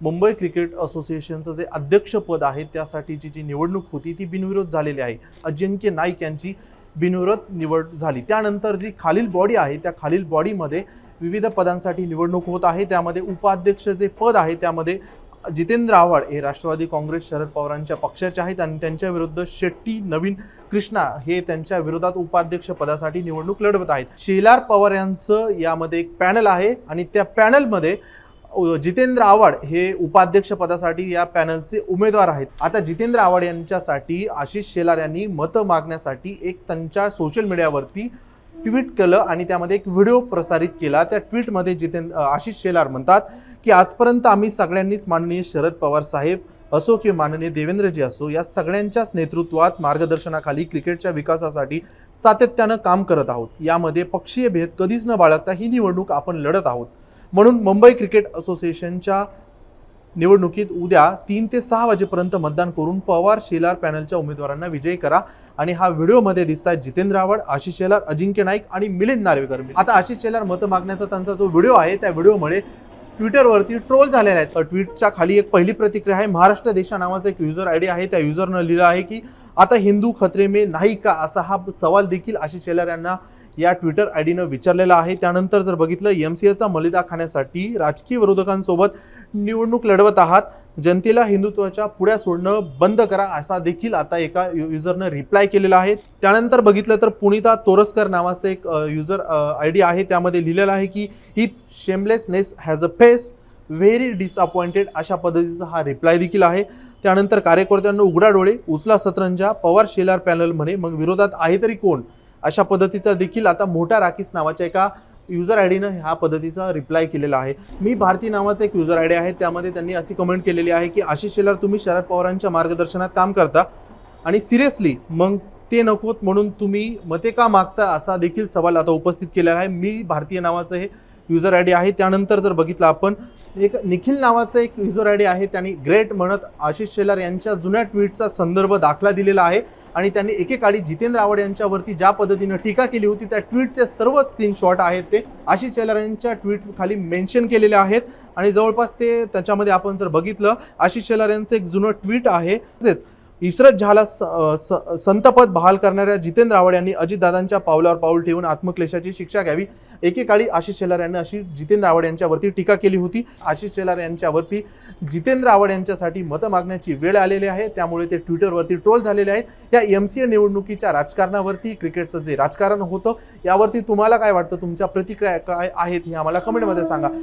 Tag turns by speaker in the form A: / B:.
A: Mumbai cricket असोसिएशनचं जे अध्यक्षपद आहे त्यासाठीची जी निवडणूक होती ती बिनविरोध झालेली आहे. अजिंक्य नाईक यांची बिनविरोध निवड झाली. त्यानंतर जी खालील बॉडी आहे त्या खालील बॉडीमध्ये विविध पदांसाठी निवडणूक होत आहे. त्यामध्ये उपाध्यक्ष जे पद आहे त्यामध्ये जितेंद्र आव्हाड हे राष्ट्रवादी काँग्रेस शरद पवारांच्या पक्षाचे आहेत आणि त्यांच्या विरुद्ध शेट्टी नवीन कृष्णा हे त्यांच्या विरोधात उपाध्यक्ष पदासाठी निवडणूक लढवत आहेत. शेलार पवार यांचं यामध्ये एक पॅनल आहे आणि त्या पॅनलमध्ये जितेंद्र आव्हाड हे उपाध्यक्ष पदासाठी या पॅनलचे उमेदवार आहेत. आता जितेंद्र आव्हाड यांच्यासाठी आशिष शेलार यांनी मतं मागण्यासाठी एक त्यांच्या सोशल मीडियावरती ट्विट केलं आणि त्यामध्ये एक व्हिडिओ प्रसारित केला. त्या ट्विटमध्ये जितेंद्र आशिष शेलार म्हणतात की आजपर्यंत आम्ही सगळ्यांनीच माननीय शरद पवार साहेब असो की माननीय देवेंद्रजी असो या सगळ्यांच्याच नेतृत्वात मार्गदर्शनाखाली क्रिकेटच्या विकासासाठी सातत्यानं काम करत आहोत. यामध्ये पक्षीय भेद कधीच न बाळगता ही निवडणूक आपण लढत आहोत. म्हणून मुंबई क्रिकेट असोसिएशनच्या निवडणुकीत उद्या तीन ते सहा वाजेपर्यंत मतदान करून पवार शेलार पॅनलच्या उमेदवारांना विजयी करा. आणि हा व्हिडिओमध्ये दिसत आहेत जितेंद्र आव्हाड आशिष शेलार अजिंक्य नाईक आणि मिलिंद नार्वेकर. आता आशिष शेलार मतं मागण्याचा त्यांचा जो व्हिडिओ आहे त्या व्हिडिओमुळे ट्विटरवरती ट्रोल झालेल्या आहेत. ट्विटच्या खाली एक पहिली प्रतिक्रिया आहे महाराष्ट्र देशा नावाचा एक युजर आय डी आहे. त्या युजरनं लिहिलं आहे की आता हिंदू खतरे में नाही का असा हा सवाल देखील आशिष शेलार यांना या ट्विटर आय डीनं विचारलेला आहे. त्यानंतर जर बघितलं एम सी एचा मलिदा खाण्यासाठी राजकीय विरोधकांसोबत निवडणूक लढवत आहात. जनतेला हिंदुत्वाच्या पुढ्या सोडणं बंद करा असा देखील आता एका युजरनं रिप्लाय केलेला आहे. त्यानंतर बघितलं तर पुनिता तोरसकर नावाचं एक युजर आय डी आहे. त्यामध्ये लिहिलेलं आहे की ही shamelessness has a face very disappointed अशा पद्धतीचा हा रिप्लाय देखील आहे. त्यानंतर कार्यकर्त्यांना उघडा डोळे उचला सतरंजा पवार शेलार पॅनल म्हणे मग विरोधात आहे तरी कोण? अशा पद्धतीचा देखील आता मोठा राखीस नावाच्या एका युजर आय डीनं ह्या पद्धतीचा रिप्लाय केलेला आहे. मी भारती नावाचा एक युजर आय डी आहे. त्यामध्ये त्यांनी अशी कमेंट केलेली आहे की आशिष शेलार तुम्ही शरद पवारांच्या मार्गदर्शनात काम करता आणि सिरियसली मग ते नकोत म्हणून तुम्ही मते का मागता? असा देखील सवाल आता उपस्थित केलेला आहे. मी भारतीय नावाचं हे युजर आय डी आहे. त्यानंतर जर बघितलं आपण एक निखिल नावाचं एक युजर आय डी आहे. त्यांनी ग्रेट म्हणत आशिष शेलार यांच्या जुन्या ट्विटचा संदर्भ दाखला दिलेला आहे. आणि त्यांनी एकेकाळी जितेंद्र आवड यांच्यावरती ज्या पद्धतीनं टीका केली होती त्या ट्विटचे सर्व स्क्रीनशॉट आहेत ते आशिष शेलार यांच्या ट्विट खाली मेन्शन केलेले आहेत. आणि जवळपास ते त्याच्यामध्ये आपण जर बघितलं आशिष शेलार यांचं एक जुनं ट्विट आहे. तसेच इशरत झाला स- स- संतपद बहाल करणाऱ्या जितेंद्र आव्हाड यांनी अजितदादांच्या पावलावर पाऊल ठेवून आत्मक्लेशाची शिक्षा घ्यावी. एकेकाळी आशिष शेलार यांनी अशी जितेंद्र आव्हाड यांच्यावरती टीका केली होती. आशिष शेलार यांच्यावरती जितेंद्र आव्हाड यांच्यासाठी मतं मागण्याची वेळ आलेली आहे. त्यामुळे ते ट्विटरवरती ट्रोल झालेले आहेत. या एम सी ए निवडणुकीच्या राजकारणावरती क्रिकेटचं जे राजकारण होतं यावरती तुम्हाला काय वाटतं? तुमच्या प्रतिक्रिया काय आहेत हे आम्हाला कमेंटमध्ये सांगा.